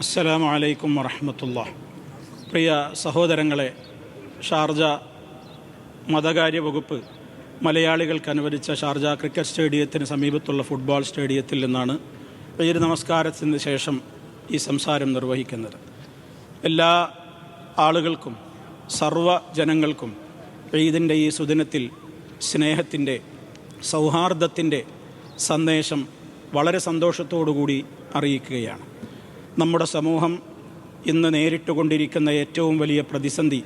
അസ്സലാമു അലൈക്കും വറഹമത്തുള്ള പ്രിയ സഹോദരങ്ങളെ ഷാർജ മതകാര്യ വകുപ്പ് മലയാളികൾക്ക് അനുവദിച്ച ഷാർജ ക്രിക്കറ്റ് സ്റ്റേഡിയത്തിന് സമീപത്തുള്ള ഫുട്ബോൾ സ്റ്റേഡിയത്തിൽ നിന്നാണ് ഈര് നമസ്കാരത്തിന് ശേഷം ഈ സംസാരം നിർവഹിക്കുന്നത്. എല്ലാ ആളുകൾക്കും സർവ ജനങ്ങൾക്കും ഈദിന്റെ ഈ സുദിനത്തിൽ സ്നേഹത്തിന്റെ സൗഹാർദ്ദത്തിന്റെ സന്ദേശം വളരെ സന്തോഷത്തോടുകൂടി അറിയിക്കുകയാണ്. നമ്മുടെ സമൂഹം ഇന്ന് നേരിട്ടുകൊണ്ടിരിക്കുന്ന ഏറ്റവും വലിയ പ്രതിസന്ധി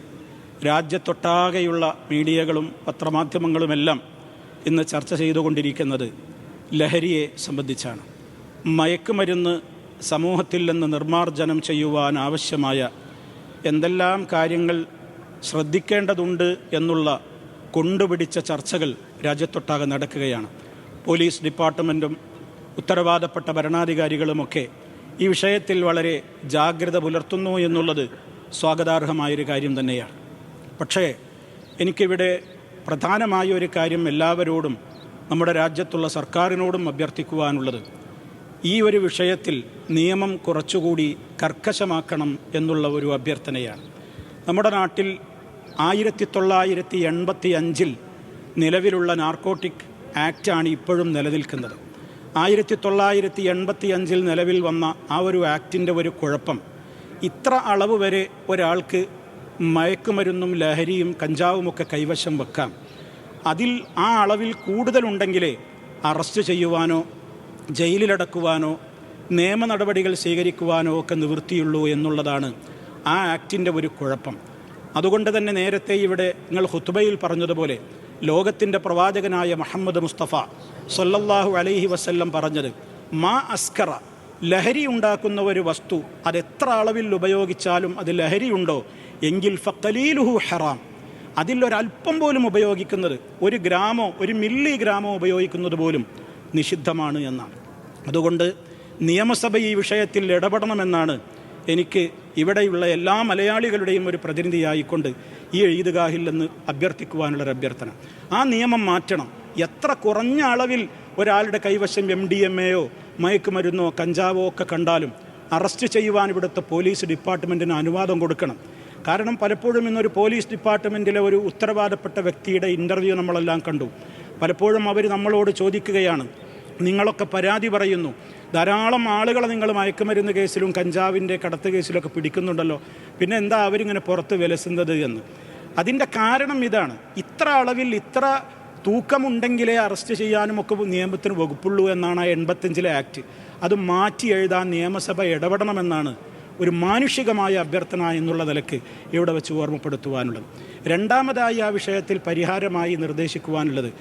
രാജ്യത്തൊട്ടാകെയുള്ള മീഡിയകളും പത്രമാധ്യമങ്ങളുമെല്ലാം ഇന്ന് ചർച്ച ചെയ്തുകൊണ്ടിരിക്കുന്നത് ലഹരിയെ സംബന്ധിച്ചാണ്. മയക്കുമരുന്ന് സമൂഹത്തിൽ നിന്ന് നിർമ്മാർജനം ചെയ്യുവാൻ ആവശ്യമായ എന്തെല്ലാം കാര്യങ്ങൾ ശ്രദ്ധിക്കേണ്ടതുണ്ട് എന്നുള്ള കൊണ്ടുപിടിച്ച ചർച്ചകൾ രാജ്യത്തൊട്ടാകെ നടക്കുകയാണ്. പോലീസ് ഡിപ്പാർട്ട്മെന്റും ഉത്തരവാദപ്പെട്ട ഭരണാധികാരികളുമൊക്കെ ഈ വിഷയത്തിൽ വളരെ ജാഗ്രത പുലർത്തുന്നു എന്നുള്ളത് സ്വാഗതാർഹമായൊരു കാര്യം തന്നെയാണ്. പക്ഷേ എനിക്കിവിടെ പ്രധാനമായ ഒരു കാര്യം എല്ലാവരോടും നമ്മുടെ രാജ്യത്തുള്ള സർക്കാരിനോടും അഭ്യർത്ഥിക്കുവാനുള്ളത്. ഈ ഒരു വിഷയത്തിൽ നിയമം കുറച്ചുകൂടി കർക്കശമാക്കണം എന്നുള്ള ഒരു അഭ്യർത്ഥനയാണ്. നമ്മുടെ നാട്ടിൽ ആയിരത്തി തൊള്ളായിരത്തി എൺപത്തി അഞ്ചിൽ നിലവിലുള്ള നാർക്കോട്ടിക് ആക്റ്റാണ് ഇപ്പോഴും നിലനിൽക്കുന്നത്. ആയിരത്തി തൊള്ളായിരത്തി എൺപത്തി അഞ്ചിൽ നിലവിൽ വന്ന ആ ഒരു ആക്ടിന്റെ ഒരു കുഴപ്പം. ഇത്ര അളവ് വരെ ഒരാൾക്ക് മയക്കുമരുന്നും ലഹരിയും കഞ്ചാവുമൊക്കെ കൈവശം വെക്കാം. അതിൽ ആ അളവിൽ കൂടുതലുണ്ടെങ്കിലേ അറസ്റ്റ് ചെയ്യുവാനോ ജയിലിലടക്കുവാനോ നിയമ നടപടികൾ സ്വീകരിക്കുവാനോ ഒക്കെ നിവൃത്തിയുള്ളൂ എന്നുള്ളതാണ് ആ ആക്ടിന്റെ ഒരു കുഴപ്പം. അതുകൊണ്ട് തന്നെ നേരത്തെ ഇവിടെ നിങ്ങൾ ഹുത്തുബയിൽ പറഞ്ഞതുപോലെ ലോകത്തിന്റെ പ്രവാചകനായ മുഹമ്മദ് മുസ്തഫ സൊല്ലാഹു അലൈഹി വസ്ല്ലം പറഞ്ഞത് മാ അസ്കറ ലഹരി ഉണ്ടാക്കുന്ന ഒരു വസ്തു അത് എത്ര അളവിൽ ഉപയോഗിച്ചാലും അത് ലഹരിയുണ്ടോ എങ്കിൽ ഫക്കലീലുഹു ഹറാം. അതിലൊരൽപ്പം പോലും ഉപയോഗിക്കുന്നത് ഒരു ഗ്രാമോ ഒരു മില്ലി ഗ്രാമോ ഉപയോഗിക്കുന്നത് പോലും നിഷിദ്ധമാണ് എന്നാണ്. അതുകൊണ്ട് നിയമസഭ ഈ വിഷയത്തിൽ ഇടപെടണമെന്നാണ് എനിക്ക് ഇവിടെയുള്ള എല്ലാ മലയാളികളുടെയും ഒരു പ്രതിനിധിയായിക്കൊണ്ട് ഈ എഴുതുകാഹിൽ നിന്ന് അഭ്യർത്ഥിക്കുവാനുള്ളൊരു അഭ്യർത്ഥന. ആ നിയമം മാറ്റണം. എത്ര കുറഞ്ഞ അളവിൽ ഒരാളുടെ കൈവശം എം ഡി എം എയോ മയക്കുമരുന്നോ കഞ്ചാവോ ഒക്കെ കണ്ടാലും അറസ്റ്റ് ചെയ്യുവാൻ ഇവിടുത്തെ പോലീസ് ഡിപ്പാർട്ട്മെന്റിന് അനുവാദം കൊടുക്കണം. കാരണം പലപ്പോഴും ഇന്നൊരു പോലീസ് ഡിപ്പാർട്ട്മെന്റിലെ ഒരു ഉത്തരവാദപ്പെട്ട വ്യക്തിയുടെ ഇന്റർവ്യൂ നമ്മളെല്ലാം കണ്ടു. പലപ്പോഴും അവർ നമ്മളോട് ചോദിക്കുകയാണ് നിങ്ങളൊക്കെ പരാതി പറയുന്നു. ധാരാളം ആളുകളെ നിങ്ങൾ മയക്കുമരുന്ന് കേസിലും കഞ്ചാവിന്റെ കടത്ത് കേസിലൊക്കെ പിടിക്കുന്നുണ്ടല്ലോ. പിന്നെ എന്താ അവരിങ്ങനെ പുറത്ത് വിലസുന്നത് എന്ന്? അതിന്റെ കാരണം ഇതാണ്. ഇത്ര അളവിൽ ഇത്ര തൂക്കമുണ്ടെങ്കിലേ അറസ്റ്റ് ചെയ്യാനും ഒക്കെ നിയമത്തിന് വകുപ്പുള്ളൂ എന്നാണ് ആ എൺപത്തഞ്ചിലെ ആക്ട്. അത് മാറ്റി എഴുതാൻ നിയമസഭ ഇടപെടണമെന്നാണ് ഒരു മാനുഷികമായ അഭ്യർത്ഥന എന്നുള്ള നിലയ്ക്ക് ഇവിടെ വെച്ച് ഓർമ്മപ്പെടുത്തുവാനുള്ളത്. രണ്ടാമതായി ആ വിഷയത്തിൽ പരിഹാരമായി നിർദ്ദേശിക്കുവാനുള്ളത്.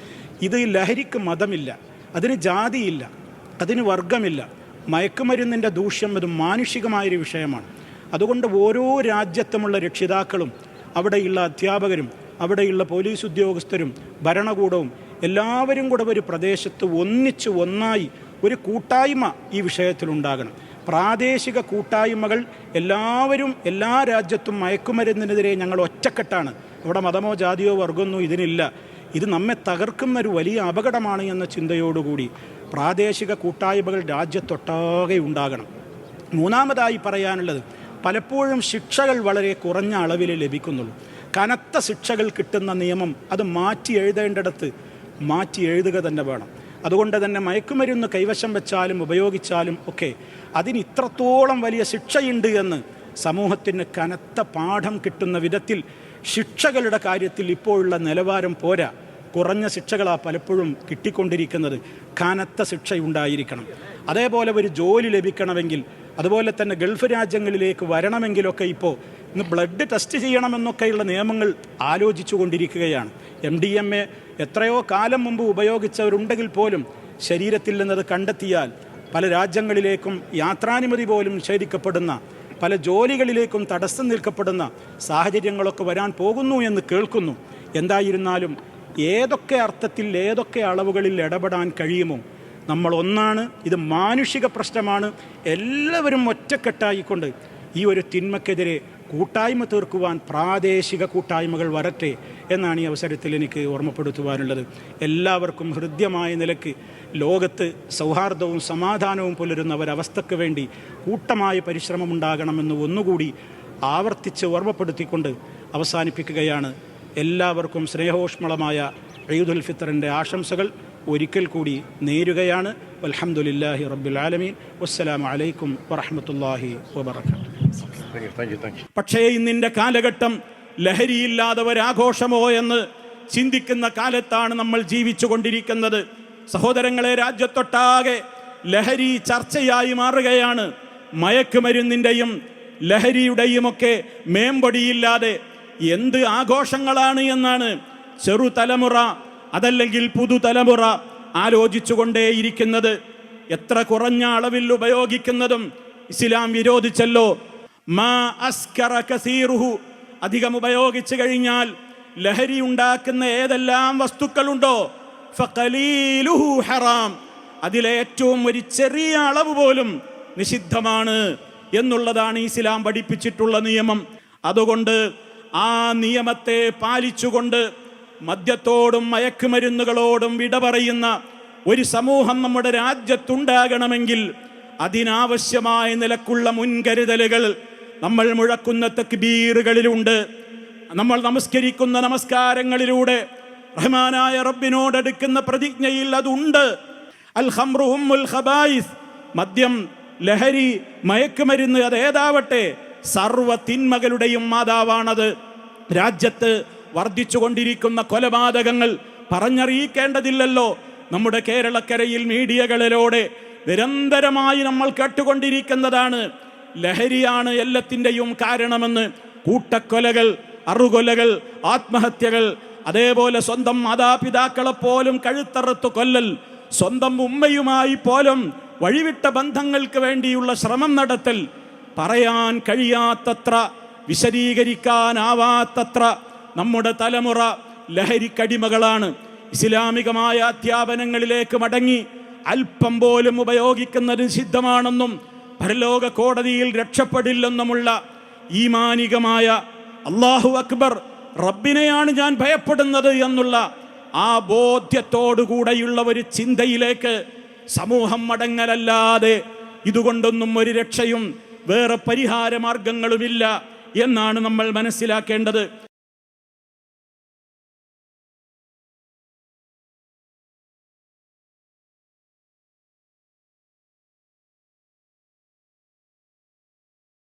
ഇത് ലഹരിക്ക് മതമില്ല. അതിന് ജാതിയില്ല അതിന് വർഗമില്ല മയക്കുമരുന്നിന്റെ ദൂഷ്യം അത് മാനുഷികമായൊരു വിഷയമാണ്. അതുകൊണ്ട് ഓരോ രാജ്യത്തുമുള്ള രക്ഷിതാക്കളും അവിടെയുള്ള അധ്യാപകരും അവിടെയുള്ള പോലീസ് ഉദ്യോഗസ്ഥരും ഭരണകൂടവും എല്ലാവരും കൂടെ ഒരു പ്രദേശത്ത് ഒന്നിച്ച് ഒന്നായി ഒരു കൂട്ടായ്മ ഈ വിഷയത്തിലുണ്ടാകണം. പ്രാദേശിക കൂട്ടായ്മകൾ എല്ലാവരും എല്ലാ രാജ്യത്തും മയക്കുമരുന്നിനെതിരെ ഞങ്ങൾ ഒറ്റക്കെട്ടാണ്. അവിടെ മതമോ ജാതിയോ വർഗമൊന്നും ഇതിനില്ല. ഇത് നമ്മെ തകർക്കുന്ന ഒരു വലിയ അപകടമാണ് എന്ന ചിന്തയോടുകൂടി പ്രാദേശിക കൂട്ടായ്മകൾ രാജ്യത്തൊട്ടാകെ ഉണ്ടാകണം. മൂന്നാമതായി പറയാനുള്ളത് പലപ്പോഴും ശിക്ഷകൾ വളരെ കുറഞ്ഞ അളവിൽ ലഭിക്കുന്നുള്ളൂ. കനത്ത ശിക്ഷകൾ കിട്ടുന്ന നിയമം അത് മാറ്റി എഴുതേണ്ടിടത്ത് മാറ്റി എഴുതുക തന്നെ വേണം. അതുകൊണ്ട് തന്നെ മയക്കുമരുന്ന് കൈവശം വെച്ചാലും ഉപയോഗിച്ചാലും ഒക്കെ അതിന് ഇത്രത്തോളം വലിയ ശിക്ഷയുണ്ട് എന്ന് സമൂഹത്തിന് കനത്ത പാഠം കിട്ടുന്ന വിധത്തിൽ ശിക്ഷകളുടെ കാര്യത്തിൽ ഇപ്പോഴുള്ള നിലവാരം പോരാ. കുറഞ്ഞ ശിക്ഷകളാണ് പലപ്പോഴും കിട്ടിക്കൊണ്ടിരിക്കുന്നത്. കനത്ത ശിക്ഷയുണ്ടായിരിക്കണം. അതേപോലെ ഒരു ജോലി ലഭിക്കണമെങ്കിൽ അതുപോലെ തന്നെ ഗൾഫ് രാജ്യങ്ങളിലേക്ക് വരണമെങ്കിലൊക്കെ ഇപ്പോൾ ഇന്ന് ബ്ലഡ് ടെസ്റ്റ് ചെയ്യണമെന്നൊക്കെയുള്ള നിയമങ്ങൾ ആലോചിച്ചു കൊണ്ടിരിക്കുകയാണ് എം ഡി എം എ എത്രയോ കാലം മുമ്പ് ഉപയോഗിച്ചവരുണ്ടെങ്കിൽ പോലും ശരീരത്തിൽ നിന്നത് കണ്ടെത്തിയാൽ പല രാജ്യങ്ങളിലേക്കും യാത്രാനുമതി പോലും നിഷേധിക്കപ്പെടുന്ന പല ജോലികളിലേക്കും തടസ്സം നിൽക്കപ്പെടുന്ന സാഹചര്യങ്ങളൊക്കെ വരാൻ പോകുന്നു എന്ന് കേൾക്കുന്നു. എന്തായിരുന്നാലും ഏതൊക്കെ അർത്ഥത്തിൽ ഏതൊക്കെ അളവുകളിൽ ഇടപെടാൻ കഴിയുമോ നമ്മൾ ഒന്നാണ് ഇത് മാനുഷിക പ്രശ്നമാണ്. എല്ലാവരും ഒറ്റക്കെട്ടായിക്കൊണ്ട് ഈ ഒരു തിന്മക്കെതിരെ കൂട്ടായ്മ തീർക്കുവാൻ പ്രാദേശിക കൂട്ടായ്മകൾ വരട്ടെ എന്നാണ് ഈ അവസരത്തിൽ എനിക്ക് ഓർമ്മപ്പെടുത്തുവാനുള്ളത്. എല്ലാവർക്കും ഹൃദ്യമായ നിലയ്ക്ക് ലോകത്ത് സൗഹാർദ്ദവും സമാധാനവും പുലരുന്ന ഒരവസ്ഥയ്ക്ക് വേണ്ടി കൂട്ടമായ പരിശ്രമമുണ്ടാകണമെന്ന് ഒന്നുകൂടി ആവർത്തിച്ച് ഓർമ്മപ്പെടുത്തിക്കൊണ്ട് അവസാനിപ്പിക്കുകയാണ്. എല്ലാവർക്കും സ്നേഹോഷ്മളമായ ഈദുൽ ഫിത്തറിന്റെ ആശംസകൾ ഒരിക്കൽ കൂടി നേരുകയാണ്. അലഹമുല്ലാഹി റബ്ബിൽ ആലമീൻ. വസ്സലാമു അലൈക്കും വറഹ്മത്തുള്ളാഹി പക്ഷേ ഇന്നിന്റെ കാലഘട്ടം ലഹരിയില്ലാതെ ഒരാഘോഷമോ എന്ന് ചിന്തിക്കുന്ന കാലത്താണ് നമ്മൾ ജീവിച്ചു കൊണ്ടിരിക്കുന്നത് സഹോദരങ്ങളെ രാജ്യത്തൊട്ടാകെ ലഹരി ചർച്ചയായി മാറുകയാണ്. മയക്കുമരുന്നിന്റെയും ലഹരിയുടെയുമൊക്കെ മേമ്പൊടിയില്ലാതെ എന്ത് ആഘോഷങ്ങളാണ് എന്നാണ് ചെറുതലമുറ അതല്ലെങ്കിൽ പുതുതലമുറ ആലോചിച്ചുകൊണ്ടേയിരിക്കുന്നത്. എത്ര കുറഞ്ഞ അളവിൽ ഉപയോഗിക്കുന്നതും ഇസ്ലാം വിരോധിച്ചല്ലോ. മാ അസ്കറ കസീറുഹു. അധികം ഉപയോഗിച്ചു കഴിഞ്ഞാൽ ലഹരി ഉണ്ടാക്കുന്ന ഏതെല്ലാം വസ്തുക്കളുണ്ടോ? ഫഖലീലുഹു ഹറാം. അതിലേറ്റവും ഒരു ചെറിയ അളവ് പോലും നിഷിദ്ധമാണ് എന്നുള്ളതാണ് ഇസ്ലാം പഠിപ്പിച്ചിട്ടുള്ള നിയമം. അതുകൊണ്ട് ആ നിയമത്തെ പാലിച്ചുകൊണ്ട് മദ്യത്തോടും മയക്കുമരുന്നുകളോടും വിട പറയുന്ന ഒരു സമൂഹം നമ്മുടെ രാജ്യത്തുണ്ടാകണമെങ്കിൽ അതിനാവശ്യമായ നിലക്കുള്ള മുൻകരുതലുകൾ നമ്മൾ മുഴക്കുന്ന തക്ബീറുകളിലുണ്ട്. നമ്മൾ നമസ്കരിക്കുന്ന നമസ്കാരങ്ങളിലൂടെ റഹ്മാനായ റബ്ബിനോട് എടുക്കുന്ന പ്രതിജ്ഞയിൽ അതുണ്ട്. അൽ ഹംറുഹുൽ ഖബായിസ് മദ്യം ലഹരി മയക്കുമരുന്ന് അതേതാവട്ടെ സർവ തിന്മകളുടെയും മാതാവാണത്. രാജ്യത്ത് വർദ്ധിച്ചുകൊണ്ടിരിക്കുന്ന കൊലപാതകങ്ങൾ പറഞ്ഞറിയിക്കേണ്ടതില്ലല്ലോ. നമ്മുടെ കേരളക്കരയിൽ മീഡിയകളിലൂടെ നിരന്തരമായി നമ്മൾ കേട്ടുകൊണ്ടിരിക്കുന്നതാണ്. ലഹരിയാണ് എല്ലാത്തിന്റെയും കാരണമെന്ന് കൂട്ടക്കൊലകൾ അറുകൊലകൾ ആത്മഹത്യകൾ അതേപോലെ സ്വന്തം മാതാപിതാക്കളെ പോലും കഴുത്തറുത്ത് കൊല്ലൽ സ്വന്തം ഉമ്മയുമായി പോലും വഴിവിട്ട ബന്ധങ്ങൾക്ക് വേണ്ടിയുള്ള ശ്രമം നടത്തൽ പറയാൻ കഴിയാത്തത്ര വിശദീകരിക്കാനാവാത്തത്ര നമ്മുടെ തലമുറ ലഹരിക്കടിമകളാണ്. ഇസ്ലാമികമായ അധ്യാപനങ്ങളിലേക്ക് മടങ്ങി അല്പം പോലും ഉപയോഗിക്കുന്നത് സിദ്ധമാണെന്നും പരലോക കോടതിയിൽ രക്ഷപ്പെടില്ലെന്നുമുള്ള ഈമാനികമായ അള്ളാഹു അക്ബർ റബ്ബിനെയാണ് ഞാൻ ഭയപ്പെടുന്നത് എന്നുള്ള ആ ബോധ്യത്തോടുകൂടെയുള്ള ഒരു ചിന്തയിലേക്ക് സമൂഹം മടങ്ങലല്ലാതെ ഇതുകൊണ്ടൊന്നും ഒരു രക്ഷയും വേറെ പരിഹാര മാർഗങ്ങളുമില്ല എന്നാണ് നമ്മൾ മനസ്സിലാക്കേണ്ടത്.